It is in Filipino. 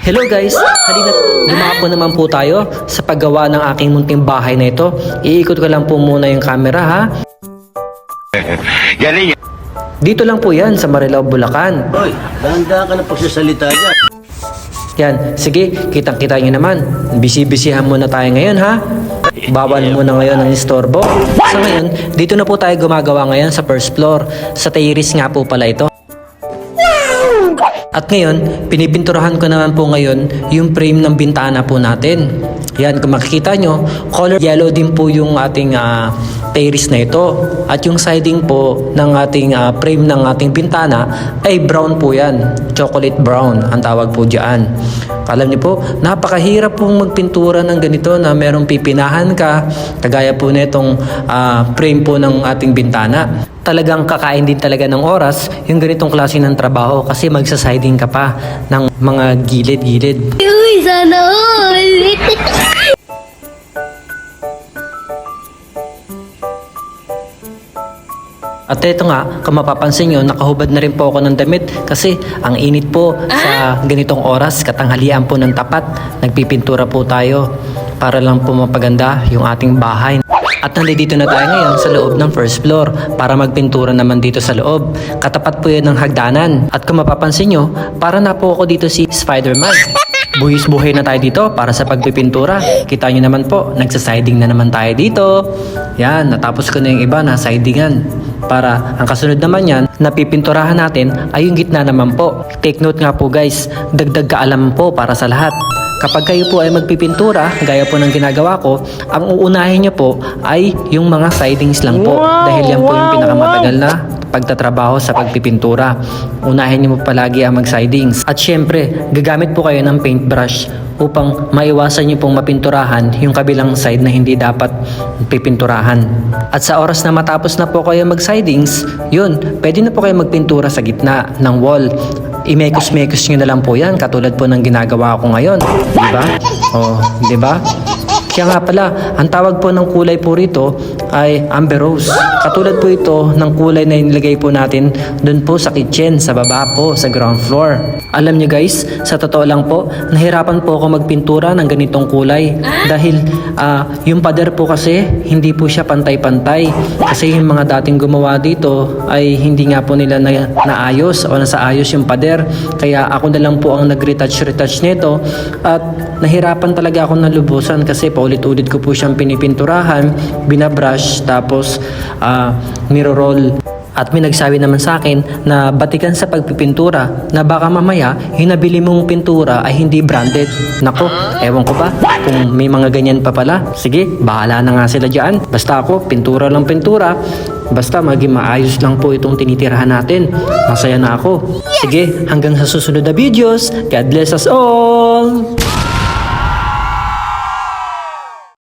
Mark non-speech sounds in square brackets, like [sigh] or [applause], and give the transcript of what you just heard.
Hello guys! Halina, lumako naman po tayo sa paggawa ng aking munting bahay na ito. Iikot ko lang po muna yung camera ha. [laughs] Galing. Dito lang po yan sa Marilao, Bulacan. Hoy, dahan-dahan ka na pagsasalita dyan. Yan, sige, kitang-kita nyo naman. Bisi-bisihan muna tayo ngayon ha. Bawal muna ngayon ang istorbo. Sa ngayon, dito na po tayo gumagawa ngayon sa first floor. Sa terrace nga po pala ito. At ngayon, pinipinturahan ko naman po ngayon yung frame ng bintana po natin. Yan, kung makikita nyo, color yellow din po yung ating ah, terrace na ito. At yung siding po ng ating ah, frame ng ating bintana ay brown po yan. Chocolate brown ang tawag po dyan. Alam niyo po, napakahirap pong magpintura ng ganito na merong pipinahan ka, kagaya po nitong ah, frame po ng ating bintana talagang kakain din talaga ng oras yung ganitong klase ng trabaho kasi magsasiding ka pa ng mga gilid-gilid. Uy, sana all! At ito nga, kung mapapansin nyo, nakahubad na rin po ako ng damit kasi ang init po sa ganitong oras, katanghalian po ng tapat, nagpipintura po tayo para lang po mapaganda yung ating bahay. At nandito na tayo ngayon sa loob ng first floor para magpintura naman dito sa loob. Katapat po yun ng hagdanan. At kung mapapansin nyo, para na po ako dito si Spider-Man. Buhis buhay na tayo dito para sa pagpipintura. Kita nyo naman po, nagsasiding na naman tayo dito. Yan, natapos ko na yung iba na sidingan. Para ang kasunod naman yan, napipinturahan natin ay yung gitna naman po. Take note nga po guys, dagdag kaalaman po para sa lahat. Kapag kayo po ay magpipintura, gaya po ng ginagawa ko, ang uunahin nyo po ay yung mga sidings lang po. Dahil yan po yung pinakamatagal na pagtatrabaho sa pagpipintura. Unahin niyo po palagi ang mag-sidings. At syempre, gagamit po kayo ng paintbrush upang maiwasan niyo pong mapinturahan yung kabilang side na hindi dapat pipinturahan. At sa oras na matapos na po kayo mag-sidings, yun, pwede na po kayo magpintura sa gitna ng wall. Imekos-mekos nyo na lang po yan katulad po ng ginagawa ko ngayon. Di ba? Oh, di ba? Kaya nga pala, ang tawag po ng kulay po rito ay amber rose. Katulad po ito ng kulay na inilagay po natin doon po sa kitchen, sa baba po, sa ground floor. Alam niyo guys, sa totoo lang po, nahirapan po ako magpintura ng ganitong kulay. Dahil ah, yung pader po kasi, hindi po siya pantay-pantay. Kasi yung mga dating gumawa dito ay hindi nga po nila na, naayos o nasa ayos yung pader. Kaya ako na lang po ang nag-retouch-retouch nito. At nahirapan talaga ako nalubusan kasi paulit-ulit ko po siyang pinipinturahan, binabrush, tapos ah, niro-roll. At may nagsabi naman sa akin na batikan sa pagpipintura na baka mamaya yung nabili mong pintura ay hindi branded. Nako, ewan ko ba kung may mga ganyan pa pala. Sige, bahala na nga sila dyan. Basta ako, pintura lang pintura. Basta maging maayos lang po itong tinitirahan natin. Masaya na ako. Sige, hanggang sa susunod na videos. God bless us all!